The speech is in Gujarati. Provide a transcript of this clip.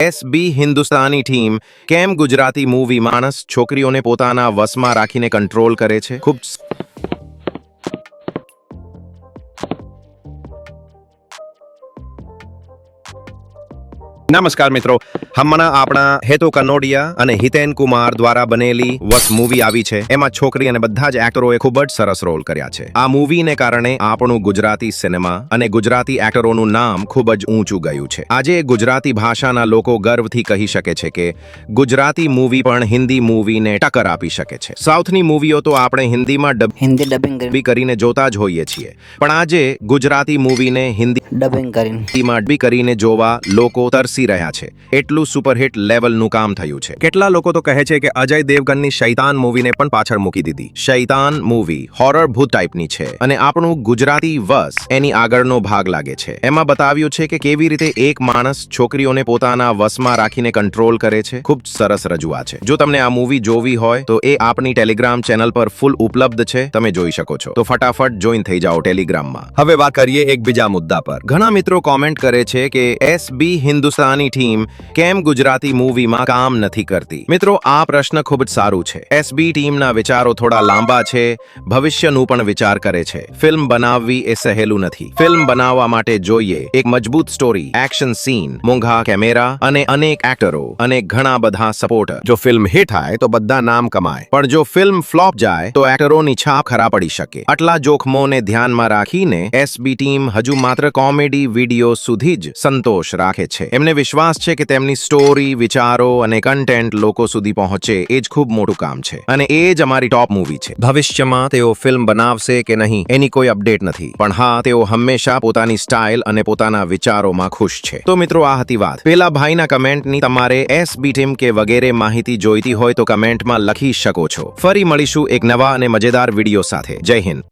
એસબી હિન્દુસ્તાની ટીમ કેમ ગુજરાતી મૂવી માણસ છોકરીઓને પોતાના વશમાં રાખીને કંટ્રોલ કરે છે? ખૂબ નમસ્કાર મિત્રો. હમણાં આપણા હેતુ કનોડિયા અને હિતેન કુમાર દ્વારા બનેલી વસ મૂવી આવી છે. એમાં છોકરી અને બધા જ એક્ટરોએ ખૂબ જ સરસ રોલ કર્યા છે. આ મૂવીને કારણે આપણું ગુજરાતી સિનેમા અને ગુજરાતી એક્ટરોનું નામ ખૂબ જ ઊંચું ગયું છે. આજે ગુજરાતી ભાષાના લોકો ગર્વથી કહી શકે છે કે ગુજરાતી મૂવી પણ હિન્દી મૂવીને ટક્કર આપી શકે છે. સાઉથની મૂવીઓ તો આપણે હિન્દીમાં ડબ હિન્દી ડબિંગ કરીને જોતા જ હોઈએ છીએ. પણ આજે ગુજરાતી મૂવીને હિન્દી ડબિંગ કરીને. કરીને જોવા લોકો તરસી રહ્યા છે. એટલું સુપરહિટ લેવલનું કામ થયું છે. કેટલા લોકો તો કહે છે કે અજય દેવગનની શૈતાન મૂવીને પણ પાછળ મૂકી દીધી. શૈતાન મૂવી હોરર ભૂત ટાઈપની છે અને આપણું ગુજરાતી વસ એની આગળનો ભાગ લાગે છે. એમાં બતાવ્યું છે કે કેવી રીતે એક માણસ છોકરીઓને પોતાના વસમાં રાખીને કંટ્રોલ કરે છે. ખૂબ સરસ રજૂઆત છે. જો તમને આ મૂવી જોવી હોય, તો એ આપણી ટેલિગ્રામ ચેનલ પર ફૂલ ઉપલબ્ધ છે. તમે જોઈ શકો છો. તો ફટાફટ જોઈન થઈ જાઓ ટેલિગ્રામમાં. હવે વાત કરીએ એક બીજા મુદ્દા પર. ઘણા મિત્રો કોમેન્ટ કરે છે કે એસબી હિન્દુસ્તાની ટીમ કેમ ગુજરાતી મૂવીમાં કામ નથી કરતી? મિત્રો, આ પ્રશ્ન ખૂબ જ સારું છે. એસબી ટીમના વિચારો થોડા લાંબા છે, ભવિષ્યનું પણ વિચાર કરે છે. ફિલ્મ બનાવવી એ સહેલું નથી. ફિલ્મ બનાવવા માટે જોઈએ એક મજબૂત સ્ટોરી, એક્શન સીન મોંઘા કેમેરા અને અનેક એક્ટરો અને ઘણા બધા સપોર્ટર. જો ફિલ્મ હિટ થાય તો બધા નામ કમાય. પણ જો ફિલ્મ ફ્લોપ જાય તો એક્ટરોની છાપ ખરા પડી શકે. આટલા જોખમોને ધ્યાનમાં રાખીને એસબી ટીમ હજુ માત્ર કોમેડી વીડિયો સુધી જ સંતોષ રાખે છે. એમને વિશ્વાસ છે કે તેમની સ્ટોરી, વિચારો અને કન્ટેન્ટ લોકો સુધી પહોંચે, એ જ ખૂબ મોટું કામ છે. અને એ જ અમારી ટોપ મૂવી છે. ભવિષ્યમાં તેઓ ફિલ્મ બનાવશે કે નહીં, એની કોઈ અપડેટ નથી. પણ હા, તેઓ હંમેશા પોતાની સ્ટાઇલ અને પોતાના વિચારોમાં ખુશ છે. તો મિત્રો, આ હતી વાત. પેલા ભાઈના કમેન્ટની તમારે એસ બી ટીમ કે વગેરે માહિતી જોઈતી હોય તો કમેન્ટમાં લખી શકો છો. ફરી મળીશું એક નવા અને મજેદાર વીડિયો સાથે. જય હિન્દ.